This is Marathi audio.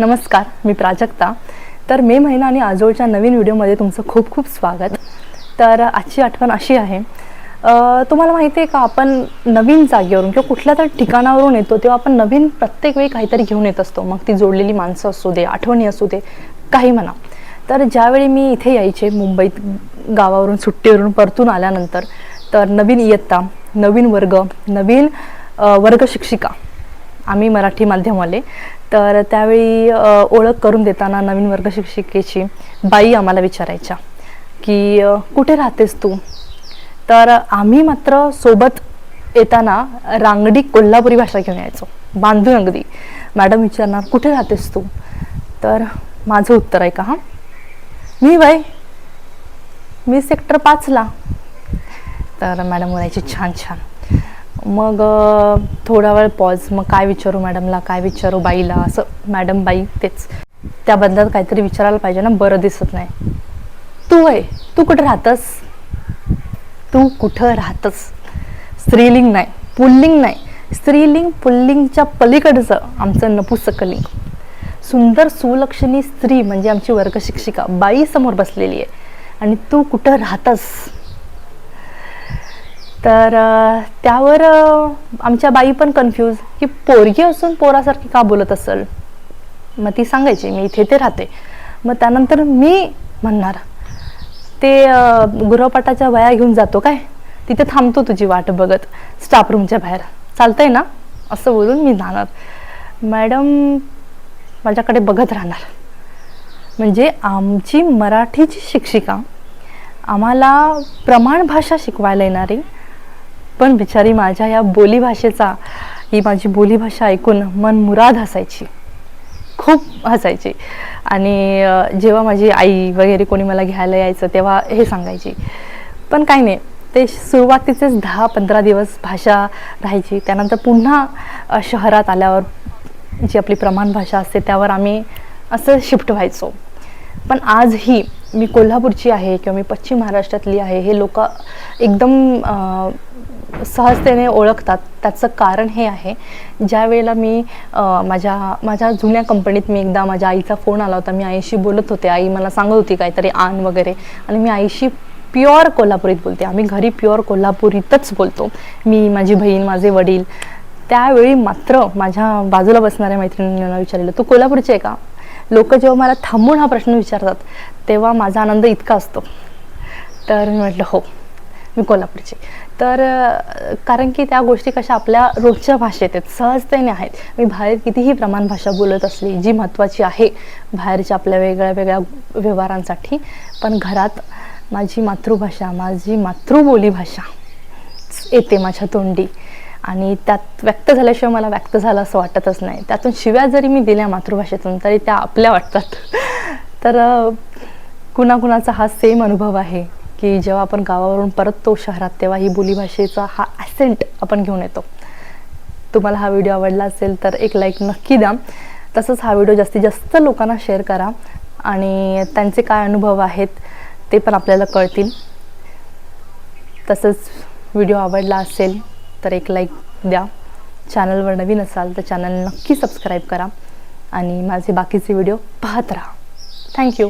नमस्कार मी प्राजक्ता. तर मे महिना आणि आजोळच्या नवीन व्हिडिओमध्ये तुमचं खूप खूप स्वागत. तर आजची आठवण अशी आहे तुम्हाला माहिती आहे का आपण नवीन जागेवरून किंवा कुठल्या तरी ठिकाणावरून येतो तेव्हा आपण नवीन प्रत्येक वेळी काहीतरी घेऊन येत असतो. मग ती जोडलेली माणसं असू दे आठवणी असू दे काही म्हणा. तर ज्यावेळी मी इथे यायचे मुंबईत गावावरून सुट्टीवरून परतून आल्यानंतर तर नवीन इयत्ता नवीन वर्ग नवीन वर्गशिक्षिका वर्ग शिक्षिका. आम्ही मराठी माध्यमवाले तर त्यावेळी ओळख करून देताना नवीन वर्ग शिक्षिकेची बाई आम्हाला विचारायच्या की कुठे राहतेस तू? तर आम्ही मात्र सोबत येताना रांगडी कोल्हापुरी भाषा घेऊन यायचो बांधून अगदी. मॅडम विचारणार कुठे राहतेस तू? तर माझं उत्तर आहे का हां. मी वय मी सेक्टर पाचला. तर मॅडम म्हणायची छान छान. मग थोडा वेळ पॉज मग काय विचारू मॅडमला काय विचारू बाईला? असं मॅडम बाई तेच. त्या बदल्यात काहीतरी विचारायला पाहिजे ना बरं दिसत नाही. तू आहे. तू कुठं राहतस? तू कुठं राहतस? स्त्रीलिंग नाही पुल्लिंग नाही. स्त्रीलिंग पुल्लिंगच्या पलीकडचं आमचं नपुसकलिंग. सुंदर सुलक्षणी स्त्री म्हणजे आमची वर्गशिक्षिका. बाई समोर बसलेली आहे. आणि तू कुठं राहतस? तर त्यावर आमच्या बाई पण कन्फ्यूज की पोरगी असून पोरासारखी का बोलत असेल? मग ती सांगायची मी इथे ते राहते. मग त्यानंतर मी म्हणणार ते गृहपाठाच्या वया घेऊन जातो काय? तिथे थांबतो तुझी वाट बघत स्टाफ रूमच्या बाहेर. चालतंय ना? असं बोलून मी जाणार. मॅडम माझ्याकडे बघत राहणार. म्हणजे आमची मराठीची शिक्षिका आम्हाला प्रमाण भाषा शिकवायला येणारी पण बिचारी माझ्या या बोलीभाषेचा ही माझी बोलीभाषा ऐकून मन मुराद हसायची. खूप हसायची. आणि जेव्हा माझी आई वगैरे कोणी मला घ्यायला यायचं तेव्हा हे सांगायची. पण काही नाही ते सुरुवातीचेच दहा पंधरा दिवस भाषा राहायची. त्यानंतर पुन्हा शहरात आल्यावर जी आपली प्रमाण भाषा असते त्यावर आम्ही असं शिफ्ट व्हायचो. पण आजही मी कोल्हापूरची आहे किंवा मी पश्चिम महाराष्ट्रातली आहे हे लोक एकदम सहजतेने ओळखतात. त्याचं कारण हे आहे ज्या वेळेला मी माझ्या माझ्या जुन्या कंपनीत मी एकदा माझ्या आईचा फोन आला होता. मी आईशी बोलत होते. आई मला सांगत होती काहीतरी आण वगैरे. आणि मी आईशी प्युअर कोल्हापुरीत बोलते. आम्ही घरी प्युअर कोल्हापुरीतच बोलतो. मी माझी बहीण माझे वडील. त्यावेळी मात्र माझ्या बाजूला बसणाऱ्या मैत्रिणींना विचारलेलं तू कोल्हापूरची आहे का? लोक जेव्हा मला थांबून हा प्रश्न विचारतात तेव्हा माझा आनंद इतका असतो. तर मी म्हटलं हो. मी कोल्हापूरची. तर कारण की त्या गोष्टी कशा आपल्या रोजच्या भाषेत आहेत सहजतेने आहेत. मी बाहेर कितीही प्रमाण भाषा बोलत असली जी महत्त्वाची आहे बाहेरच्या आपल्या वेगळ्या वेगळ्या व्यवहारांसाठी पण घरात माझी मातृभाषा माझी मातृबोली भाषा येते माझ्या तोंडी. आणि त्यात व्यक्त झाल्याशिवाय मला व्यक्त झालं असं वाटतच नाही. त्यातून शिव्या जरी मी दिल्या मातृभाषेतून तरी त्या आपल्या वाटतात. तर कुणाकुणाचा हा सेम अनुभव आहे. की जेव्हा आपण गावावरून परततो शहरात तेव्हा ही बोलीभाषेचा हा ॲसेंट आपण घेऊन येतो. तुम्हाला हा व्हिडिओ आवडला असेल तर एक लाईक नक्की द्या. तसंच हा व्हिडिओ जास्तीत जास्त लोकांना शेअर करा आणि त्यांचे काय अनुभव आहेत ते पण आपल्याला कळतील. तसंच व्हिडिओ आवडला असेल तर एक लाईक द्या. चॅनलवर नवीन असाल तर चॅनल नक्की सबस्क्राईब करा आणि माझे बाकीचे व्हिडिओ पाहत राहा. थँक्यू